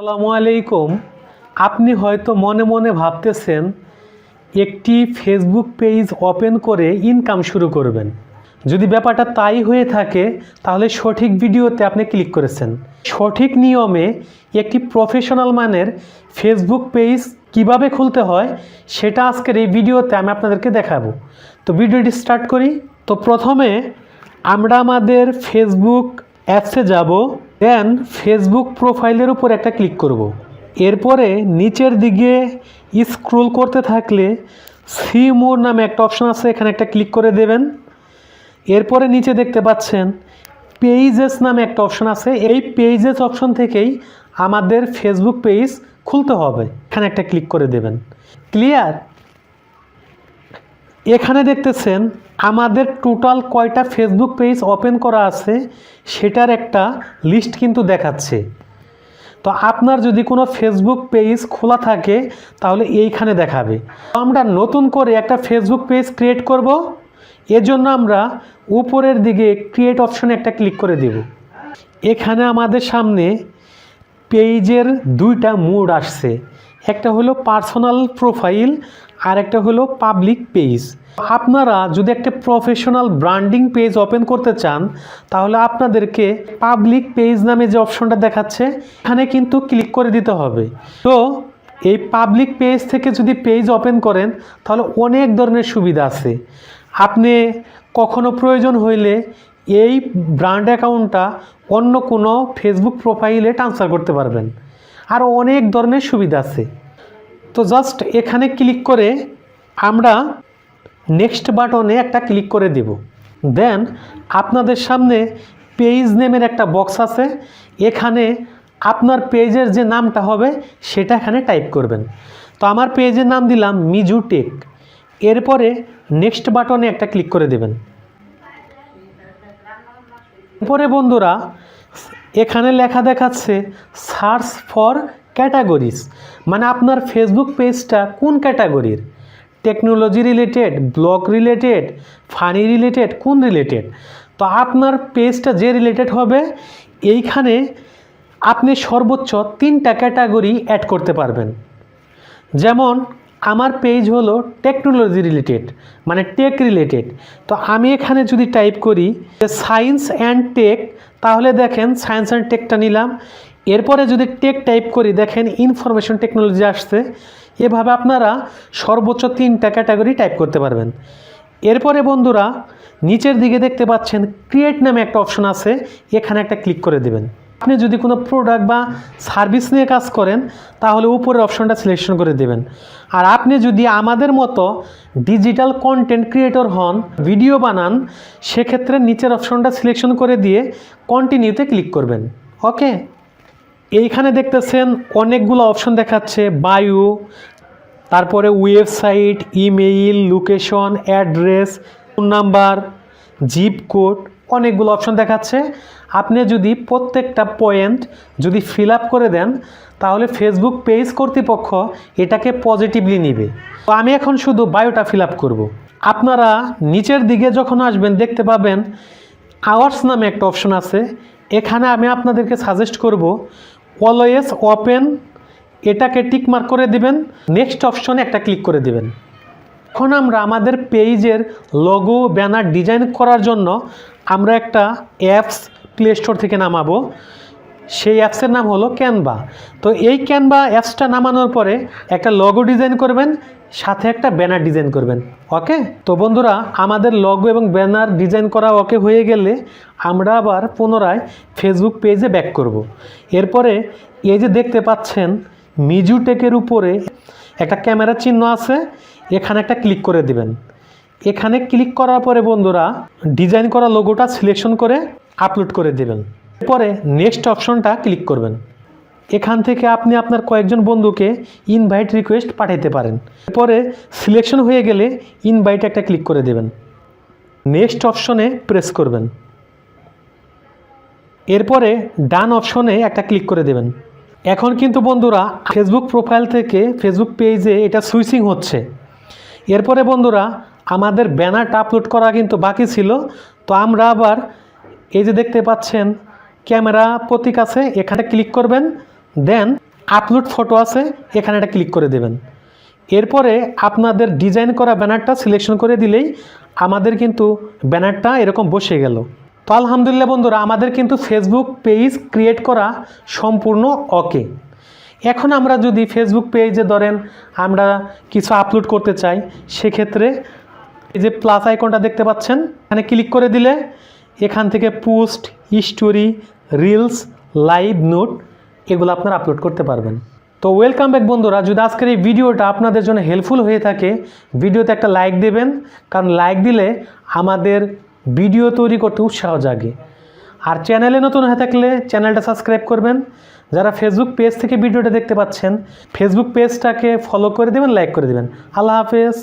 আসসালামু আলাইকুম। আপনি হয়তো মনে মনে ভাবতেছেন, একটি ফেসবুক পেজ ওপেন করে ইনকাম শুরু করবেন। যদি ব্যাপারটা তাই হয়ে থাকে, তাহলে সঠিক ভিডিওতে আপনি ক্লিক করেছেন। সঠিক নিয়মে একটি প্রফেশনাল মানের ফেসবুক পেজ কীভাবে খুলতে হয়, সেটা আজকের এই ভিডিওতে আমি আপনাদেরকে দেখাবো। তো ভিডিওটি স্টার্ট করি। তো প্রথমে আমরা আমাদের ফেসবুক অ্যাপসে যাব, দেন ফেসবুক প্রোফাইলের উপর একটা ক্লিক করব। এরপরে নিচের দিকে স্ক্রোল করতে থাকলে সি মোর নামে একটা অপশন আছে, এখানে একটা ক্লিক করে দেবেন। এরপরে নিচে দেখতে পাচ্ছেন পেজেস নামে একটা অপশন আছে। এই পেজেস অপশন থেকেই আমাদের ফেসবুক পেজ খুলতে হবে। এখানে একটা ক্লিক করে দেবেন। ক্লিয়ার এখানে দেখতেছেন আমাদের টোটাল কয়টা ফেসবুক পেজ ওপেন করা আছে, সেটার একটা লিস্ট কিন্তু দেখাচ্ছে। তো আপনার যদি কোনো ফেসবুক পেজ খোলা থাকে, তাহলে এইখানে দেখাবে। আমরা নতুন করে একটা ফেসবুক পেজ ক্রিয়েট করব। এজন্য আমরা উপরের দিকে ক্রিয়েট অপশনে একটা ক্লিক করে দেব। এখানে আমাদের সামনে পেজের দুইটা মোড আসছে। একটা হলো পার্সোনাল প্রোফাইল, আর একটা হলো পাবলিক পেজ। আপনারা যদি একটা প্রফেশনাল ব্র্যান্ডিং পেজ ওপেন করতে চান, তাহলে আপনাদেরকে পাবলিক পেজ নামে যে অপশনটা দেখাচ্ছে, এখানে কিন্তু ক্লিক করে দিতে হবে। তো, এই পাবলিক পেজ থেকে যদি পেজ ওপেন করেন, তাহলে অনেক ধরনের সুবিধা আছে। আপনি কখনো প্রয়োজন হইলে এই ব্র্যান্ড অ্যাকাউন্টটা অন্য কোনো ফেসবুক প্রোফাইলে ট্রান্সফার করতে পারবেন। আরও অনেক ধরনের সুবিধা আছে। তো জাস্ট এখানে ক্লিক করে আমরা নেক্সট বাটনে একটা ক্লিক করে দেব। দেন আপনাদের সামনে পেজ নেমের একটা বক্স আছে। এখানে আপনার পেজের যে নামটা হবে সেটা এখানে টাইপ করবেন। তো আমার পেজের নাম দিলাম মিজু টেক এরপরে নেক্সট বাটনে একটা ক্লিক করে দেবেন। এরপরে বন্ধুরা এখানে লেখা দেখাচ্ছে সার্চ ফর ক্যাটাগরিজ মানে আপনার ফেসবুক পেজটা কোন ক্যাটাগরির technology related blog related funny related কোন রিলেটেড তো আপনার পেজটা যে রিলেটেড হবে, এইখানে আপনি সর্বোচ্চ তিনটা ক্যাটাগরি অ্যাড করতে পারবেন। যেমন, আমার পেজ হলো টেকনোলজি রিলেটেড মানে টেক রিলেটেড তো আমি এখানে যদি টাইপ করি সায়েন্স অ্যান্ড টেক তাহলে দেখেন সায়েন্স অ্যান্ড টেকটা নিলাম। এরপরে যদি টেক টাইপ করি, দেখেন ইনফরমেশন টেকনোলজি আসছে। এভাবে আপনারা সর্বোচ্চ তিনটা ক্যাটাগরি টাইপ করতে পারবেন। এরপরে বন্ধুরা, নিচের দিকে দেখতে পাচ্ছেন ক্রিয়েট নামে একটা অপশন আছে। এখানে একটা ক্লিক করে দেবেন। আপনি যদি কোনো প্রোডাক্ট বা সার্ভিস নিয়ে কাজ করেন, তাহলে উপরের অপশনটা সিলেকশন করে দেবেন। আর আপনি যদি আমাদের মতো ডিজিটাল কন্টেন্ট ক্রিয়েটর হন ভিডিও বানান, সেক্ষেত্রে নিচের অপশনটা সিলেকশন করে দিয়ে কন্টিনিউতে ক্লিক করবেন। ওকে এইখানে দেখতেছেন অনেকগুলো অপশন দেখাচ্ছে বায়ু তারপরে website email location address phone number zip code অনেকগুলো অপশন দেখাচ্ছে। আপনি যদি প্রত্যেকটা পয়েন্ট যদি ফিল আপ করে দেন, তাহলে ফেসবুক পেজ কর্তৃপক্ষ এটাকে পজিটিভলি নেবে। তো আমি এখন শুধু বায়োটা ফিল আপ করব। আপনারা নিচের দিকে যখন আসবেন, দেখতে পাবেন আওয়ার্স নামে একটা অপশন আছে। এখানে আমি আপনাদেরকে সাজেস্ট করব অলওয়েজ ওপেন এটাকে টিকমার্ক করে দিবেন নেক্সট অপশনে একটা ক্লিক করে দিবেন। এখন আমরা আমাদের পেজের লোগো ব্যানার ডিজাইন করার জন্য আমরা একটা অ্যাপস প্লে স্টোর থেকে নামাবো। সেই অ্যাপসের নাম হলো ক্যানভা তো এই ক্যানভা অ্যাপসটা নামানোর পরে একটা লগো ডিজাইন করবেন, সাথে একটা ব্যানার ডিজাইন করবেন। ওকে তো বন্ধুরা, আমাদের লগো এবং ব্যানার ডিজাইন করা ওকে হয়ে গেলে আমরা আবার পুনরায় ফেসবুক পেজে ব্যাক করব। এরপরে এই যে দেখতে পাচ্ছেন মিজু টেকের উপরে একটা ক্যামেরা চিহ্ন আছে। এখানে একটা ক্লিক করে দিবেন। এখানে ক্লিক করার পরে বন্ধুরা ডিজাইন করা লোগোটা সিলেকশন করে আপলোড করে দেবেন। এরপরে নেক্সট অপশনটা ক্লিক করবেন। এখান থেকে আপনি আপনার কয়েকজন বন্ধুকে ইনভাইট রিকোয়েস্ট পাঠাতে পারেন। এরপরে সিলেকশন হয়ে গেলে ইনভাইট একটা ক্লিক করে দেবেন। নেক্সট অপশনে প্রেস করবেন। এরপরে ডান অপশনে একটা ক্লিক করে দেবেন। এখন কিন্তু বন্ধুরা ফেসবুক প্রোফাইল থেকে ফেসবুক পেজে এটা সুইচিং হচ্ছে। এরপরে বন্ধুরা, আমাদের ব্যানারটা আপলোড করা কিন্তু বাকি ছিল। তো আমরা আবার এই যে দেখতে পাচ্ছেন, ক্যামেরা প্রতীক আছে, এখানে ক্লিক করবেন দেন আপলোড ফটো আছে, এখানে এটা ক্লিক করে দেবেন। এরপরে আপনাদের ডিজাইন করা ব্যানারটা সিলেকশন করে দিলেই আমাদের কিন্তু ব্যানারটা এরকম বসে গেল। তো আলহামদুলিল্লাহ বন্ধুরা, আমাদের কিন্তু ফেসবুক পেজ ক্রিয়েট করা সম্পূর্ণ ওকে এখন আমরা যদি ফেসবুক পেজে ধরেন আমরা কিছু আপলোড করতে চাই, সেক্ষেত্রে এই যে প্লাস আইকনটা দেখতে পাচ্ছেন, এখানে ক্লিক করে দিলে এখান থেকে post story reels live note এগুলো আপনারা আপলোড করতে পারবেন। তো ওয়েলকাম ব্যাক বন্ধুরা, যদি আজকের এই ভিডিওটা আপনাদের জন্য হেল্পফুল হয়ে থাকে, ভিডিওতে একটা লাইক দেবেন, কারণ লাইক দিলে আমাদের ভিডিও তৈরি করতে উৎসাহ জাগে। আর চ্যানেলে নতুন হয়ে থাকলে চ্যানেলটা সাবস্ক্রাইব করবেন। যারা ফেসবুক পেজ থেকে ভিডিওটা দেখতে পাচ্ছেন ফেসবুক পেজটাকে ফলো করে দেবেন লাইক করে দেবেন। আল্লাহ হাফেজ।